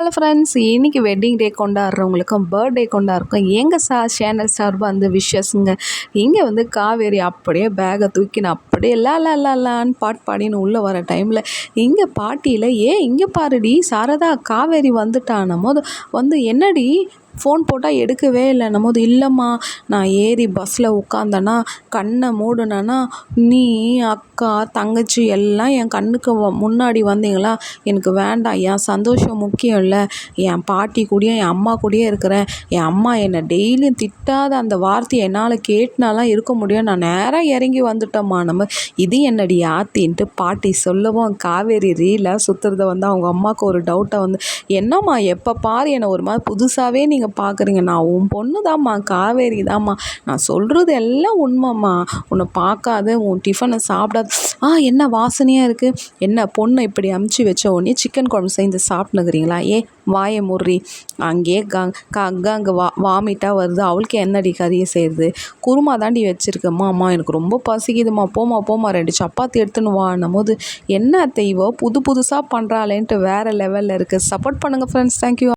Hello friends இன்றைக்கி wedding day கொண்டாடுறவங்களுக்கும் birthday கொண்டாடுறக்கும் எங்கள் சா சேனல் சார்பாக வந்து விஷஸ்ங்க இங்கே வந்து காவேரி அப்படியே பேகை தூக்கின்னு அப்படியே லா லா லா லான்னு பாட் பாடின்னு உள்ளே வர டைமில் இங்கே பாட்டியில் ஏ இங்கே பாருடி சாரதா காவேரி வந்துட்டான. போது வந்து என்னடி ஃபோன் போட்டால் எடுக்கவே இல்லைன்னும் போது இல்லைம்மா. நான் ஏறி பஸ்ஸில் உட்காந்தேன்னா கண்ணை மூடினேன்னா நீ அக்கா தங்கச்சி எல்லாம் என் கண்ணுக்கு வ- முன்னாடி வந்தீங்களா? எனக்கு வேண்டாம். என் சந்தோஷம் முக்கியம் இல்லை. என் பாட்டி கூடயும் என் அம்மா கூடயே இருக்கிறேன். என் அம்மா என்னை டெய்லியும் திட்டாத அந்த வார்த்தையை என்னால் கேட்டுனாலாம் இருக்க முடியும். நான் நேராக இறங்கி வந்துட்டோம்மா. நம்ம இது என்னடி ஆத்தின்ட்டு பாட்டி சொல்லவும் காவேரி ரீலாக சுற்றுறத வந்து அவங்க அம்மாவுக்கு ஒரு டவுட்டை வந்து என்னம்மா எப்போ பாரு? என்னை ஒரு மாதிரி புதுசாகவே நீ நீங்கள் பார்க்குறீங்க நான் உன் பொண்ணு தாம்மா காவேரி தாம்மா நான் சொல்கிறது எல்லாம் உண்மைம்மா. உன்னை பார்க்காத உன் டிஃபனை சாப்பிடாது. ஆ என்ன வாசனையாக இருக்குது என்ன பொண்ணை இப்படி அமுச்சு வச்ச உடனே சிக்கன் குழம்பு செஞ்சு சாப்பிட்னுக்குறீங்களா ஏ வாயை முறி அங்கேயே கங் க அங்கே வா வாமிட்டாக வருது. அவளுக்கு என்னடி கறியை செய்யுது குருமா தாண்டி வச்சுருக்கம்மா. அம்மா எனக்கு ரொம்ப பசிக்குதும்மா. போமா போமா ரெண்டு சப்பாத்தி எடுத்துன்னு வான்னும் போது என்ன தெய்வம்? புது புதுசாக பண்ணுறாளேன்ட்டு வேறு லெவலில் இருக்குது சப்போர்ட் பண்ணுங்கள் ஃப்ரெண்ட்ஸ் தேங்க்யூ